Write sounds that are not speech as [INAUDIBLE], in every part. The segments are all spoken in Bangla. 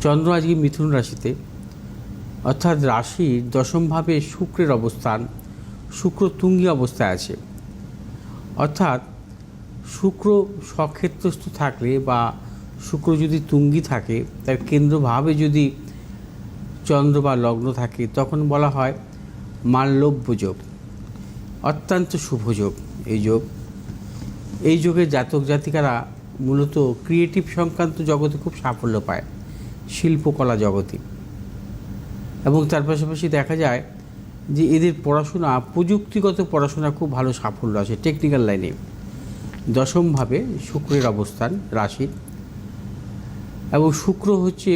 চন্দ্র আজকে মিথুন রাশিতে। অর্থাৎ রাশির দশমভাবে শুক্রের অবস্থান, শুক্র তুঙ্গি অবস্থায় আছে। অর্থাৎ শুক্র সক্ষেত্রস্থ থাকলে বা শুক্র যদি তুঙ্গি থাকে, তার কেন্দ্রভাবে যদি চন্দ্র বা লগ্ন থাকে, তখন বলা হয় মাল্লব্য যোগ। অত্যন্ত শুভ যোগ এই যোগ। এই যোগে জাতক জাতিকারা মূলত ক্রিয়েটিভ সংক্রান্ত জগতে খুব সাফল্য পায়। শিল্পকলা জগতে। এবং তার পাশাপাশি দেখা যায় যে এদের পড়াশোনা, প্রযুক্তিগত পড়াশোনা খুব ভালো সাফল্য আছে টেকনিক্যাল লাইনে। দশমভাবে শুক্রের অবস্থান রাশির এবং শুক্র হচ্ছে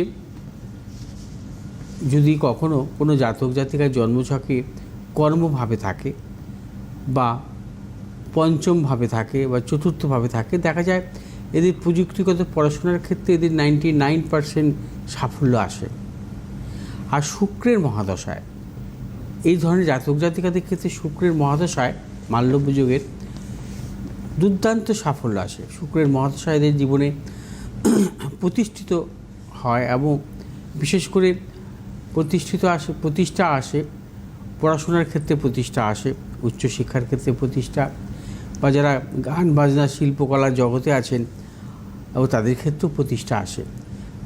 যদি কখনো কোনো জাতক জাতিকার জন্মছকে কর্মভাবে থাকে বা পঞ্চমভাবে থাকে বা চতুর্থভাবে থাকে, দেখা যায় এদের প্রযুক্তিগত পড়াশোনার ক্ষেত্রে এদের নাইনটি নাইন পার্সেন্ট সাফল্য আসে। আর শুক্রের মহাদশায়, এই ধরনের জাতক জাতিকাদের ক্ষেত্রে শুক্রের মহাদশায় মাল্যব্য যুগের দুর্দান্ত সাফল্য আসে। শুক্রের মহাদশায় এদের জীবনে প্রতিষ্ঠিত হয় এবং বিশেষ করে প্রতিষ্ঠিত আসে, প্রতিষ্ঠা আসে, পড়াশোনার ক্ষেত্রে প্রতিষ্ঠা আসে, উচ্চশিক্ষার ক্ষেত্রে প্রতিষ্ঠা বা যারা গান, বাজনা শিল্পকলার জগতে আছেন এবং তাদের ক্ষেত্রেও প্রতিষ্ঠা আসে।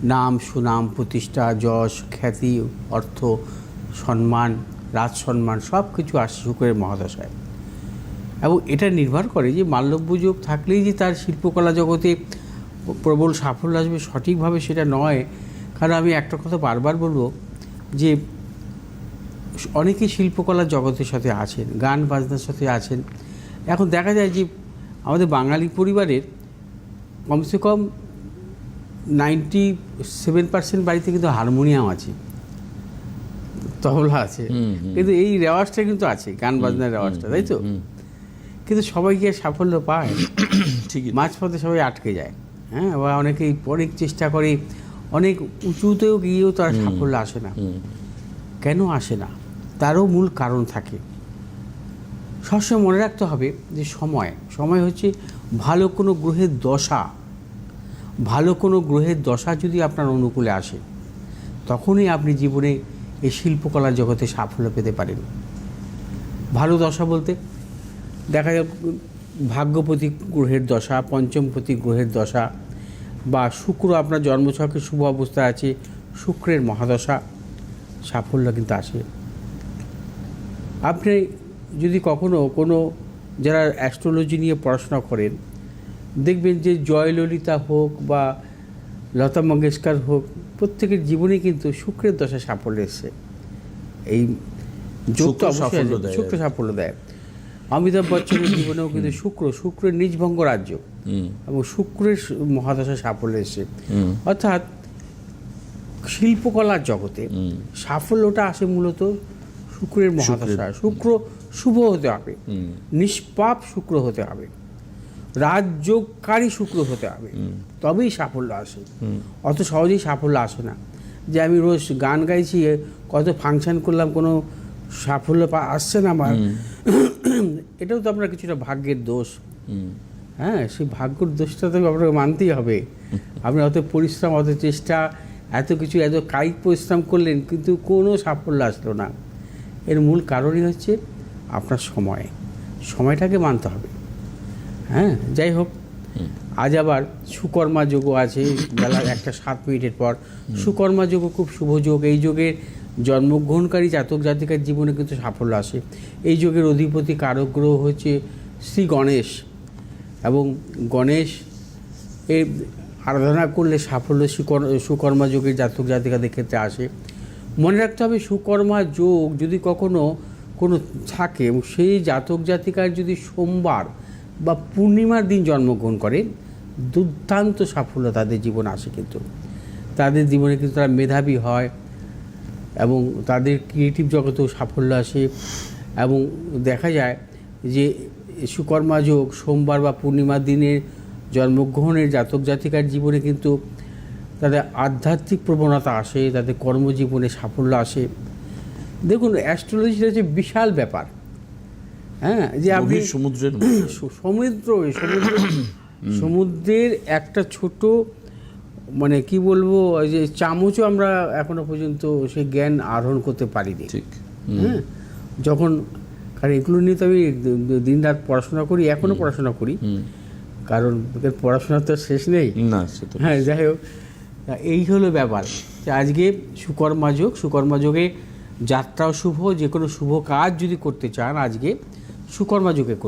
নাম, সুনাম, প্রতিষ্ঠা, যশ, খ্যাতি, অর্থ, সম্মান, রাজ সম্মান সব কিছু আসে শুক্রের মহাদশায়। এবং এটা নির্ভর করে যে মাল্যব্য যোগ থাকলেই যে তার শিল্পকলা জগতে প্রবল সাফল্য আসবে সঠিকভাবে সেটা নয়। কারণ আমি একটা কথা বারবার বলব যে অনেকে শিল্পকলা জগতের সাথে আছেন, গান বাজনার সাথে আছেন। এখন দেখা যায় যে আমাদের বাঙালি পরিবারের কমসে কম নাইনটি সেভেন পার্সেন্ট বাড়িতে কিন্তু হারমোনিয়াম আছে। তবলা আছে। কিন্তু এই রেওয়াজটা কিন্তু আছে গান বাজনার রেওয়াজটা তাই তো? কিন্তু সবাই গিয়ে সাফল্য পায়? [COUGHS] ঠিকই। মাঝপথে সবাই আটকে যায়। হ্যাঁ বা অনেকেই অনেক চেষ্টা করে অনেক উঁচুতেও গিয়েও তার সাফল্য আসে না। কেন আসে না? তারও মূল কারণ থাকে। সবসময় মনে রাখতে হবে যে সময় সময় হচ্ছে ভালো কোনো গ্রহের দশা। ভালো কোনো গ্রহের দশা যদি আপনার অনুকূলে আসে, তখনই আপনি জীবনে এই শিল্পকলা জগতে সাফল্য পেতে পারেন। ভালো দশা বলতে দেখা যায় ভাগ্যপতি গ্রহের দশা, পঞ্চমপতি গ্রহের দশা বা শুক্র আপনার জন্মছকে শুভ অবস্থায় আছে, শুক্রের মহাদশা, সাফল্য কিন্তু আসে। আপনি যদি কখনো কোনো যারা অ্যাস্ট্রোলজি নিয়ে পড়াশোনা করেন দেখবেন যে জয়ললিতা হোক বা লতা মঙ্গেশকর হোক প্রত্যেকের জীবনে কিন্তু শুক্রের দশা সাফল্য এসছে। এই যোগ তো শুক্র অবশ্যই সাফল্য দেয়। শুক্র সাফল্য দেয়। অমিতাভ বচ্চনের জীবনেও কিন্তু শুক্র শুক্রের নিজভঙ্গ রাজ্য এবং শুক্রের মহাদশা সাফল্য এসছে। অর্থাৎ শিল্পকলার জগতে সাফল্যটা আসে মূলত শুক্রের মহাদশা শুক্র শুভ হতে হবে। নিষ্পাপ শুক্র হতে হবে। রাজযোগকারী শুক্র হতে হবে। তবেই সাফল্য আসে। অত সহজেই সাফল্য আসে না। যে আমি রোজ গান গাইছি কত ফাংশন করলাম কোনো সাফল্য পা- আসছে না আমার। [CLEARS THROAT] এটাও তো আপনার কিছুটা ভাগ্যের দোষ। হ্যাঁ সেই ভাগ্যর দোষটা তো আপনাকে মানতেই হবে। [LAUGHS] আপনি অত পরিশ্রম অত চেষ্টা এত কিছু এত কায়িক পরিশ্রম করলেন কিন্তু কোনো সাফল্য আসলো না। এর মূল কারণই হচ্ছে আপনার সময়। সময়টাকে মানতে হবে। হ্যাঁ যাই হোক। আজ আবার সুকর্মা যোগও আছে বেলা একটা সাত মিনিটের পর। সুকর্মা যোগও খুব শুভ যোগ। এই যোগে জন্মগ্রহণকারী জাতক জাতিকার জীবনে কিন্তু সাফল্য আসে। এই যোগের অধিপতি কারক গ্রহ হচ্ছে শ্রী গণেশ। এবং গণেশ এর আরাধনা করলে সাফল্য সুকর সুকর্মা যোগের জাতক জাতিকাদের ক্ষেত্রে আসে। মনে রাখতে হবে সুকর্মা যোগ যদি কখনো কোনো থাকে এবং সেই জাতক জাতিকার যদি সোমবার বা পূর্ণিমার দিন জন্মগ্রহণ করে দুর্দান্ত সাফল্য তাদের জীবন আসে কিন্তু। তাদের জীবনে কিন্তু তারা মেধাবী হয় এবং তাদের ক্রিয়েটিভ জগতেও সাফল্য আসে এবং দেখা যায় যে সুকর্মা যোগ সোমবার বা পূর্ণিমার দিনের জন্মগ্রহণের জাতক জাতিকার জীবনে কিন্তু তাদের আধ্যাত্মিক প্রবণতা আসে, তাদের কর্মজীবনে সাফল্য আসে। দেখুন অ্যাস্ট্রোলজিটা হচ্ছে বিশাল ব্যাপার। হ্যাঁ যে আপনি সমুদ্রের [COUGHS] সমুদ্র সমুদ্র [COUGHS] সমুদ্রের একটা ছোট মানে কি বলব ওই যে চামচও আমরা এখনও পর্যন্ত সেই জ্ঞান আহরণ করতে পারিনি। ঠিক হ্যাঁ যখন কারণ এগুলো নিয়ে তো আমি দিন রাত পড়াশোনা করি এখনও পড়াশোনা করি। কারণ পড়াশোনা তো শেষ নেই। না হ্যাঁ যাই হোক এই হলো ব্যাপার। যে আজকে সুকর্মাযোগ সুকর্মাযোগে যাত্রাও শুভ যে কোনো শুভ কাজ যদি করতে চান আজকে সুকর্মাযোগে করুন।